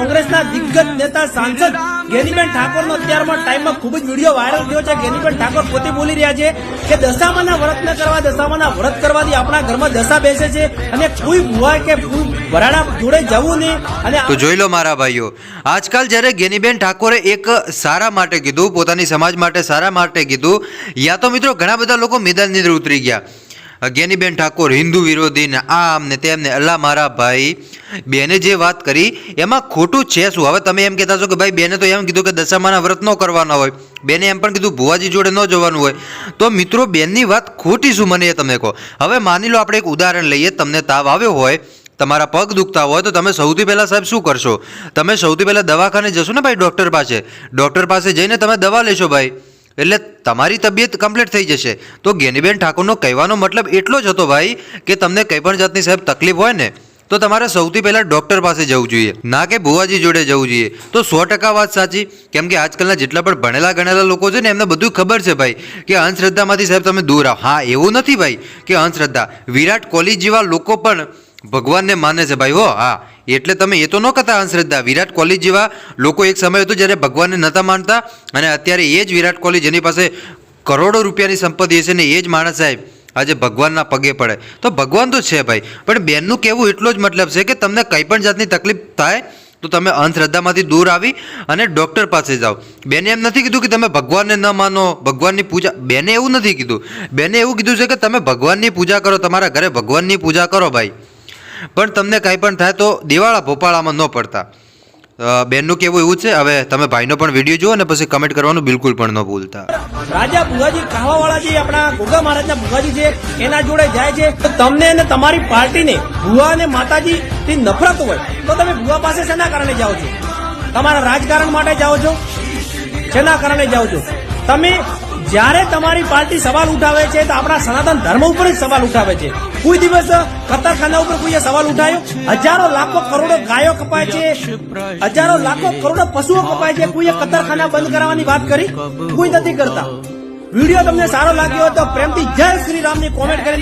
કોંગ્રેસના દિગ્ગજ નેતા સાંસદ ગેનીબેન ઠાકોરનો અત્યારમાં ટાઈમમાં ખૂબ જ વીડિયો વાયરલ થયો છે. ગેનીબેન ઠાકોર પોતે બોલી રહ્યા છે કે દશામાના વ્રત ન કરવા, દશામાના વ્રત કરવાથી આપણા ઘરમાં દશા બેસે છે અને કોઈ ભુવા કે વરાડા જોડે જવું નહીં. અને તો જોઈ લો મારા ભાઈઓ, આજકાલ જ્યારે ગેનીબેન ઠાકોરે એક સારા માટે કીધું, પોતાની સમાજ માટે સારા માટે કીધું, યા તો મિત્રો ઘણા બધા લોકો મેદાનની અંદર ઉતરી ગયા. ગેનીબેન ઠાકોર હિન્દુ વિરોધી ને આમ ને તેમને અલ્લા મારા ભાઈ, બેને જે વાત કરી, એમાં ખોટું છે શું? હવે તમે એમ કહેતા છો કે ભાઈ બેને તો એમ કીધું કે દશામાના વ્રત ન કરવાના હોય. બેને એમ પણ કીધું ભુવાજી જોડે ન જવાનું હોય. તો મિત્રો, બેનની વાત ખોટી શું મને એ તમે કહો. હવે માની લો આપણે એક ઉદાહરણ લઈએ, તમને તાવ આવ્યો હોય, તમારા પગ દુખતા હોય, તો તમે સૌથી પહેલાં સાહેબ શું કરશો? તમે સૌથી પહેલાં દવાખાને જશો ને ભાઈ ડૉક્ટર પાસે? ડૉક્ટર પાસે જઈને તમે દવા લેશો ભાઈ. એટલે તમારી તબિયત કમ્પ્લીટ થઈ જશે. તો ગેનીબેન ઠાકોરનો કહેવાનો મતલબ એટલો જ હતો ભાઈ કે તમને કંઈ પણ જાતની સાહેબ તકલીફ હોય ને, તો તમારે સૌથી પહેલાં ડૉક્ટર પાસે જવું જોઈએ. ના કે ભુવાજી જોડે જવું જોઈએ. તો સો ટકા વાત સાચી. કેમ કે આજકાલના જેટલા પણ ભણેલા ગણેલા લોકો છે ને, એમને બધું ખબર છે ભાઈ કે અંધશ્રદ્ધામાંથી સાહેબ તમે દૂર આવો. હા, એવું નથી ભાઈ કે અંધશ્રદ્ધા. વિરાટ કોહલી જેવા લોકો પણ ભગવાનને માને છે ભાઈ, હો, હા. એટલે તમે એ તો ન કહેતા અંધશ્રદ્ધા. વિરાટ કોહલી જેવા લોકો એક સમય હતો જ્યારે ભગવાનને નહોતા માનતા અને અત્યારે એ જ વિરાટ કોહલી જેની પાસે કરોડો રૂપિયાની સંપત્તિ હશે ને એ જ માણસ સાહેબ આજે ભગવાનના પગે પડે. તો ભગવાન તો છે ભાઈ, પણ બેનનું કહેવું એટલો જ મતલબ છે કે તમને કંઈ પણ જાતની તકલીફ થાય તો તમે અંધશ્રદ્ધામાંથી દૂર આવી અને ડૉક્ટર પાસે જાઓ. બેને એમ નથી કીધું કે તમે ભગવાનને ન માનો, ભગવાનની પૂજા, બેને એવું નથી કીધું. બેને એવું કીધું છે કે તમે ભગવાનની પૂજા કરો, તમારા ઘરે ભગવાનની પૂજા કરો ભાઈ. પણ તમને કાંઈ પણ થાય તો દિવાળા ભોપાળામાં ન પડતા. બેનનું કેવું એવું છે, હવે તમે ભાઈનો પણ વીડિયો જુઓ અને પછી કમેન્ટ કરવાનું બિલકુલ પણ ન ભૂલતા. રાજા ભુવાજી ખાવાવાળા જે આપણા ગોગા મહારાજના ભુગાજી છે, એના જોડે જાય છે, તો તમને અને તમારી પાર્ટીને ભુવા અને માતાજી થી નફરત હોય, તો તમે ભુવા પાસે શેના કારણે જાઓ છો? તમારા રાજકારણ માટે જાઓ છો? શેના કારણે જાઓ છો? તમે જ્યારે તમારી પાર્ટી સવાલ ઉઠાવે છે, તો આપણા સનાતન ધર્મ ઉપર જ સવાલ ઉઠાવે છે. કોઈ દિવસ કતારખાના ઉપર કોઈએ સવાલ ઉઠાયો? હજારો લાખો કરોડો ગાયો કપાય છે. હજારો લાખો કરોડો પશુઓ કપાય છે. કોઈએ કતારખાના બંધ કરાવવાની વાત કરી? કોઈ નથી કરતા. વીડિયો તમને સારો લાગ્યો તો પ્રેમથી જય શ્રી રામની કોમેન્ટ કરીને